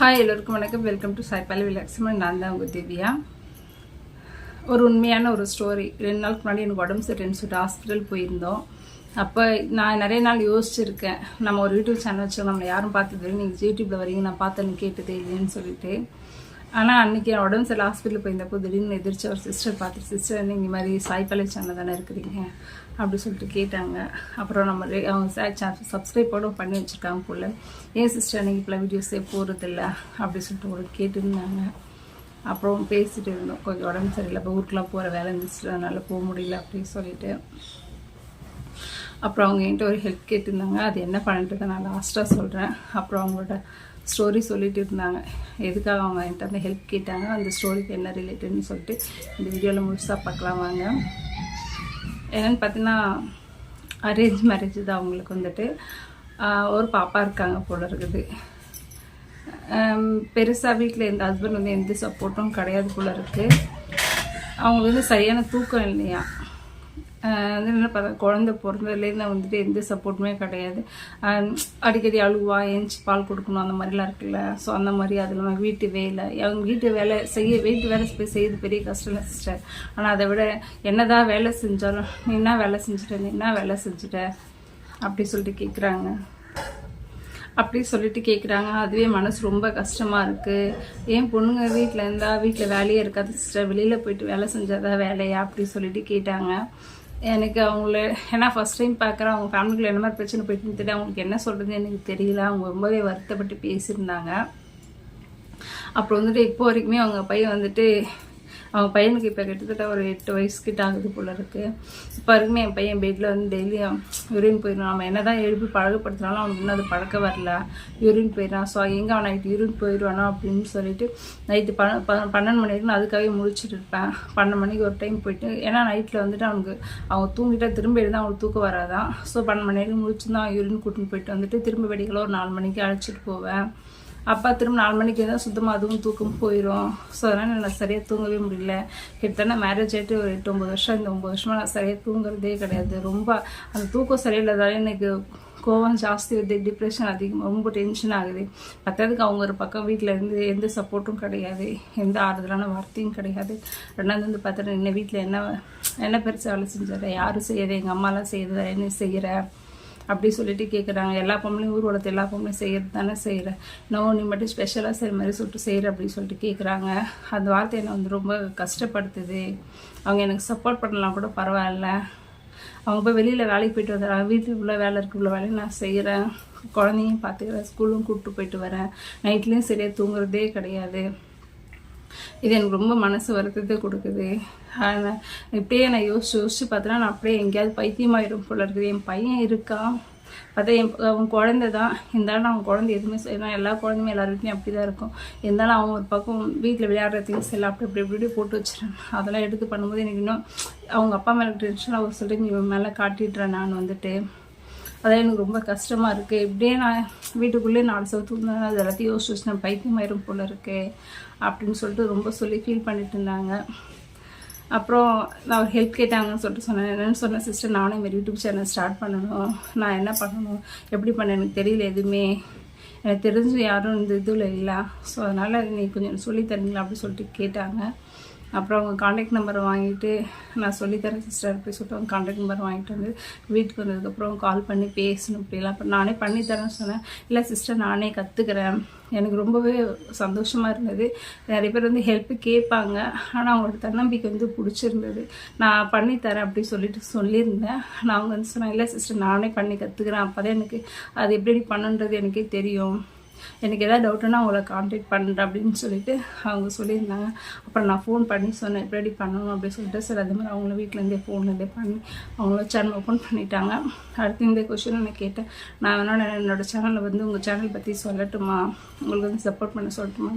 Hi எல்லோருக்கும் வணக்கம். Welcome to சாய்பாலி விலாக்ஸிமன் நான் தான் உங்கள் திவ்யா. ஒரு உண்மையான ஒரு ஸ்டோரி ரெண்டு நாளுக்கு முன்னாடி எனக்கு உடம்பு சரின்னு சொல்லிட்டு ஹாஸ்பிட்டல் போயிருந்தோம். அப்போ நான் நிறைய நாள் யோசிச்சிருக்கேன். நம்ம ஒரு யூடியூப் சேனல் வச்சு நம்மளை யாரும் பார்த்தது நீங்கள் யூடியூப்பில் வரீங்க நான் பார்த்தேன்னு கேட்டதே இல்லைன்னு சொல்லிட்டு. ஆனால் அன்றைக்கி என் உடம்பு சரியில்லை. ஹாஸ்பிட்டல் போயிருந்தப்போ திடீர்னு எதிர்த்து ஒரு சிஸ்டர் பார்த்துட்டு சிஸ்டர் நீங்கள் இந்த மாதிரி சாய்பாலி சேனல் தானே இருக்கிறீங்க? அப்படி சொல்லிட்டு கேட்டாங்க. அப்புறம் நம்ம அவங்க சப்ஸ்கிரைப் பண்ணி வச்சுருக்காங்க போல். ஏன் சிஸ்டர் நீங்கள் இப்போலாம் வீடியோஸே போகிறதில்ல அப்படி சொல்லிட்டு ஒரு கேட்டுருந்தாங்க. அப்புறம் பேசிகிட்டு இருந்தோம். கொஞ்சம் உடம்பு சரியில்லை. இப்போ ஊருக்குலாம் போகிற வேலை இருந்துச்சு. அதனால் போக முடியல. அப்படின்னு சொல்லிட்டு அப்புறம் அவங்க என்கிட்ட ஒரு ஹெல்ப் கேட்டிருந்தாங்க. அது என்ன பண்ணிட்டு நான் லாஸ்ட்டாக சொல்கிறேன் அப்புறம் அவங்களோட ஸ்டோரி சொல்லிட்டு இருந்தாங்க. எதுக்காக அவங்க என்கிட்ட அந்த ஹெல்ப் கேட்டாங்க? அந்த ஸ்டோரிக்கு என்ன ரிலேட்டட்னு சொல்லிட்டு இந்த வீடியோவில் முழுசாக பார்க்கலாம் வாங்க. என்னென்னு பார்த்தீங்கன்னா அரேஞ்ச் மேரேஜ் தான் அவங்களுக்கு வந்துட்டு. ஒரு பாப்பா இருக்காங்க போல இருக்குது. பெருசாக வீட்டில் எந்த ஹஸ்பண்ட் வந்து எந்த சப்போர்ட்டும் கிடையாது போல இருக்குது அவங்களுக்கு வந்து சரியான தூக்கம் இல்லையா? என்ன பார்த்தா குழந்தை பிறந்ததுலேருந்து வந்துட்டு எந்த சப்போர்ட்டுமே கிடையாது. அடிக்கடி அழுவா எஞ்சி பால் கொடுக்கணும் அந்த மாதிரிலாம் இருக்குல்ல. ஸோ அந்த மாதிரி அது இல்லாமல் வீட்டு வேலை. அவங்க வீட்டு வேலை செய்ய வீட்டு வேலை போய் செய்யறது பெரிய கஷ்டம் இல்லை சிஸ்டர் ஆனால் அதை விட என்னதான் வேலை செஞ்சாலும் நீ என்ன வேலை செஞ்சுட்ட நீ என்ன வேலை செஞ்சுட்ட? அப்படி சொல்லிட்டு கேட்குறாங்க அப்படி சொல்லிட்டு கேட்குறாங்க அதுவே மனசு ரொம்ப கஷ்டமாக இருக்குது ஏன் பொண்ணுங்க வீட்டில் இருந்தால் வீட்டில் வேலையே இருக்காது சிஸ்டர் வெளியில் போயிட்டு வேலை செஞ்சாதான் வேலையா? அப்படி சொல்லிட்டு கேட்டாங்க. எனக்கு அவங்கள ஏன்னா ஃபஸ்ட் டைம் பார்க்குறேன் அவங்க ஃபேமிலிக்குள்ள என்ன மாதிரி பிரச்சனை போயிட்டுன்னு தெரியல. அவங்களுக்கு என்ன சொல்கிறது எனக்கு தெரியல. அவங்க ரொம்பவே வருத்தப்பட்டு பேசியிருந்தாங்க. அப்புறம் வந்துட்டு இப்போ வரைக்குமே அவங்க பையன் வந்துட்டு அவங்க பையனுக்கு இப்போ கிட்டத்தட்ட ஒரு எட்டு வயசு கிட்ட ஆகுது போல இருக்கு. இப்போ வரைக்குமே என் பையன் பெட்டில் வந்து டெய்லியும் யூரின் போயிடும் நம்ம என்ன தான் எழுப்பி பழகப்படுத்தினாலும் அவனுக்கு இன்னும் அது பழக்க வரல. யூரின் போயிடறான். ஸோ எங்கே அவன் நைட்டு யூரின் போயிடுவானோ அப்படின்னு சொல்லிட்டு நைட்டு ப பன்னெண்டு மணி வரைக்கும் அதுக்காகவே முடிச்சுட்டு இருப்பேன். பன்னெண்டு மணிக்கு ஒரு டைம் போயிட்டு ஏன்னா நைட்டில் வந்துட்டு அவனுக்கு அவங்க தூங்கிட்டா திரும்ப எழுந்தால் அவனுக்கு தூக்கம் வராதான். ஸோ பன்னெண்டு மணி வரைக்கும் முடிச்சுருந்தான் யூரின் கூட்டின்னு போயிட்டு வந்துட்டு திரும்ப வெடிக்கல ஒரு நாலு மணிக்கு அழைச்சிட்டு போவேன். அப்பா திரும்ப நாலு மணிக்கு தான் சுத்தமாக அதுவும் தூக்கம் போயிடும் ஸோ அதனால் நான் சரியாக தூங்கவே முடியல. கிட்டத்தட்ட மேரேஜ் ஆகிட்டு ஒரு எட்டு ஒம்பது வருஷம். இந்த ஒம்பது வருஷமாக நான் சரியாக தூங்குறதே கிடையாது. ரொம்ப அந்த தூக்கம் சரியில்லாதால எனக்கு கோவம் ஜாஸ்தி வருது. டிப்ரெஷன் அதிகம் ரொம்ப டென்ஷன் ஆகுது. பத்தாவதுக்கு அவங்க ஒரு பக்கம் வீட்டில் இருந்து எந்த சப்போர்ட்டும் கிடையாது. எந்த ஆறுதலான வார்த்தையும் கிடையாது. ரெண்டாவது வந்து பார்த்துட்டு என்ன வீட்டில் என்ன என்ன பெருசாக வேலை செஞ்சாரு? யாரும் செய்யறது? எங்கள் அம்மாலாம் செய்யறதா? என்ன செய்கிற அப்படி சொல்லிட்டு கேட்குறாங்க எல்லா பொம்பளையும் ஊர்வலத்தை எல்லா பொம்பளையும் செய்கிறது தானே செய்கிற நோ நீ மட்டும் ஸ்பெஷலாக செய்கிற மாதிரி சொல்லிட்டு செய்கிற அப்படின்னு சொல்லிட்டு கேட்குறாங்க அந்த வார்த்தை என்னை வந்து ரொம்ப கஷ்டப்படுத்துது. அவங்க எனக்கு சப்போர்ட் பண்ணலாம் கூட பரவாயில்ல. அவங்க போய் வெளியில் வேலைக்கு போயிட்டு வந்துடுறாங்க வீட்டில் உள்ள வேலை இருக்கு உள்ள வேலையை நான் செய்கிறேன் குழந்தையும் பார்த்துக்கிறேன் ஸ்கூலும் கூப்பிட்டு போயிட்டு வரேன். நைட்லேயும் சரியாக தூங்குறதே கிடையாது. இது எனக்கு ரொம்ப மனசு வருத்தத்தை கொடுக்குது. ஆனால் இப்படியே நான் யோசிச்சு யோசிச்சு பார்த்தேன்னா நான் அப்படியே எங்கேயாவது பைத்தியமாயிடும் போல இருக்குது. என் பையன் இருக்கான் பார்த்தா என் அவன் குழந்தை தான். இருந்தாலும் அவன் குழந்தை எதுவுமே செய்யணும் எல்லா குழந்தையுமே எல்லார் வீட்லையும் அப்படி தான் இருக்கும். இருந்தாலும் அவன் ஒரு பக்கம் வீட்டில் விளையாடுற திங்ஸ் எல்லாம் அப்படி இப்படி இப்படி போட்டு வச்சிடறேன். அதெல்லாம் எடுத்து பண்ணும்போது எனக்கு இன்னும் அவங்க அப்பா மேலே டென்ஷன் அவர் சொல்லிட்டு நீ இவன் மேலே காட்டிடுறேன் நான் வந்துட்டு. அதான் எனக்கு ரொம்ப கஷ்டமாக இருக்குது இப்படியே நான் வீட்டுக்குள்ளே நாலு சவுத்து அது எல்லாத்தையும் யோசிச்சு யோசிச்சு நான் பைத்தியமாயிரும் போல இருக்கே அப்படின்னு சொல்லிட்டு ரொம்ப சொல்லி ஃபீல் பண்ணிட்டு இருந்தாங்க. அப்புறம் நான் ஒரு ஹெல்ப் கேட்டாங்கன்னு சொல்லிட்டு சொன்னேன். என்னன்னு சொன்னேன் சிஸ்டர் நானும் இந்த யூடியூப் சேனல் ஸ்டார்ட் பண்ணணும். நான் என்ன பண்ணணும்? எப்படி பண்ண எனக்கு தெரியல எதுவுமே. எனக்கு தெரிஞ்சு யாரும் இந்த இதில் இல்லை. ஸோ அதனால் நீ கொஞ்சம் சொல்லித் தரீங்களா? அப்படின்னு சொல்லிட்டு கேட்டாங்க. அப்புறம் அவங்க காண்டாக்ட் நம்பர் வாங்கிட்டு நான் சொல்லித்தரேன் சிஸ்டர் அப்படி சொல்லிட்டு அவங்க காண்டாக்ட் நம்பர் வாங்கிட்டு வந்து வீட்டுக்கு வந்ததுக்கப்புறம் கால் பண்ணி பேசணும் இப்படிலாம் அப்புறம் நானே பண்ணித்தரேன்னு சொன்னேன். இல்லை சிஸ்டர் நானே கற்றுக்கிறேன் எனக்கு ரொம்பவே சந்தோஷமாக இருந்தது. நிறைய பேர் வந்து ஹெல்ப்பு கேட்பாங்க. ஆனால் அவங்களோட தன்னம்பிக்கை வந்து பிடிச்சிருந்தது. நான் பண்ணித்தரேன் அப்படி சொல்லிட்டு சொல்லியிருந்தேன். நான் அவங்க வந்து சொன்னேன் இல்லை சிஸ்டர் நானே பண்ணி கற்றுக்கிறேன் அப்போ தான் எனக்கு அது எப்படி பண்ணுன்றது எனக்கே தெரியும். எனக்கு எதாவது டவுட்டுன்னா அவங்கள காண்டாக்ட் பண்ணுறேன் அப்படின்னு சொல்லிட்டு அவங்க சொல்லியிருந்தாங்க. அப்புறம் நான் ஃபோன் பண்ணி சொன்னேன் எப்படி பண்ணணும் அப்படின்னு சொல்லிட்டு. சரி அது மாதிரி அவங்கள வீட்டிலேருந்தே ஃபோன்லேருந்தே பண்ணி அவங்கள சேனல் ஓப்பன் பண்ணிட்டாங்க. அடுத்து இந்த கொஷின் நான் கேட்டேன். நான் வேணால் என்னோட சேனலில் வந்து உங்கள் சேனல் பற்றி சொல்லட்டுமா? உங்களுக்கு வந்து சப்போர்ட் பண்ண சொல்லட்டுமா?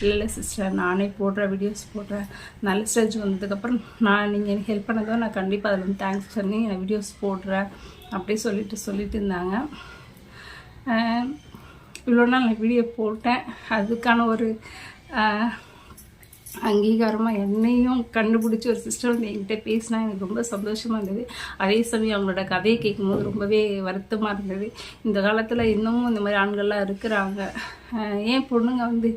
இல்லை இல்லை சிஸ்டர் நானே போடுறேன் வீடியோஸ் போடுறேன். நல்ல ஸ்டேஜ் வந்ததுக்கப்புறம் நான் நீங்கள் எனக்கு ஹெல்ப் பண்ணதோ நான் கண்டிப்பாக அதில் வந்து தேங்க்ஸ் பண்ணி நான் வீடியோஸ் போடுறேன். அப்படி சொல்லிட்டு சொல்லிட்டு இருந்தாங்க. இவ்வளோ நாள் நான் வீடியோ போட்டேன். அதுக்கான ஒரு அங்கீகாரமாக என்னையும் கண்டுபிடிச்சி ஒரு சிஸ்டர் வந்து என்கிட்ட பேசினா எனக்கு ரொம்ப சந்தோஷமாக இருந்தது. அதே சமயம் அவங்களோட கதையை கேட்கும்போது ரொம்பவே வருத்தமாக இருந்தது. இந்த காலத்தில் இன்னமும் இந்த மாதிரி ஆண்கள்லாம் இருக்கிறாங்க. ஏன் பொண்ணுங்க வந்து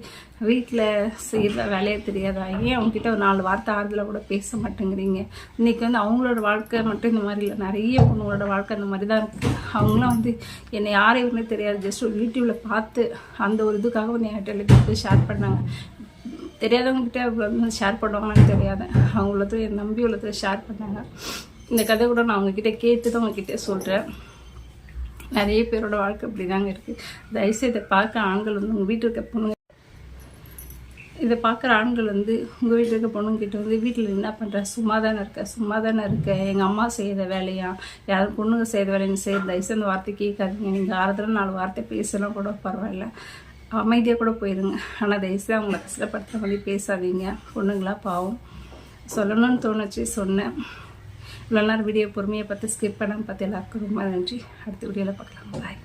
வீட்டில் செய்கிற வேலையே தெரியாதா? ஏன் அவங்ககிட்ட ஒரு நாலு வார்த்தை ஆறுதலாக கூட பேச மாட்டேங்கிறீங்க? இன்றைக்கி வந்து அவங்களோட வாழ்க்கை மட்டும் இந்த மாதிரி இல்லை. நிறைய பொண்ணுங்களோட வாழ்க்கை அந்த மாதிரி தான் இருக்குது அவங்களாம் வந்து என்னை யாரையுமே தெரியாது. ஜஸ்ட் ஒரு யூடியூப்பில் பார்த்து அந்த ஒரு இதுக்காக வந்து என்கிட்ட எல்லாத்தையும் ஷேர் பண்ணாங்க. தெரியாதவங்ககிட்ட வந்து ஷேர் பண்ணுவாங்கன்னு தெரியாது. அவங்க என் நம்பி உள்ளது ஷேர் பண்ணாங்க. இந்த கதை கூட நான் அவங்கக்கிட்ட கேட்டு தான் உங்ககிட்ட சொல்கிறேன் நிறைய பேரோட வாழ்க்கை அப்படி தாங்க இருக்குது தயவுசெய்து இதை பார்க்க ஆண்கள் வந்து உங்கள் வீட்டில் இருக்க பொண்ணுங்க இதை பார்க்குற ஆண்கள் வந்து உங்கள் வீட்டில் இருக்க பொண்ணுங்கிட்ட வந்து வீட்டில் என்ன பண்ணுற சும்மா தானே இருக்க சும்மா தானே இருக்க. எங்கள் அம்மா செய்கிற வேலையா? யாரும் பொண்ணுங்க செய்கிற வேலைன்னு செய்ய தயவுசெய்து அந்த வார்த்தை கேட்காதீங்க. நீங்கள் ஆறுதலாக நாலு வார்த்தை பேசலாம் கூட பரவாயில்ல. அமைதியாக கூட போயிடுங்க ஆனால் தயவுசெய்து அவங்கள கஷ்டப்படுத்த மாதிரி பேசாதீங்க. பொண்ணுங்களா பாவம். சொல்லணும்னு தோணுச்சு சொன்னேன். இவ்வளோ நேரம் வீடியோ பொறுமையை பார்த்து ஸ்கிப் பண்ணாமல் பார்த்து எல்லாருக்கும் ரொம்ப நன்றி. அடுத்த வீடியோவில் பார்க்கலாம். பாய்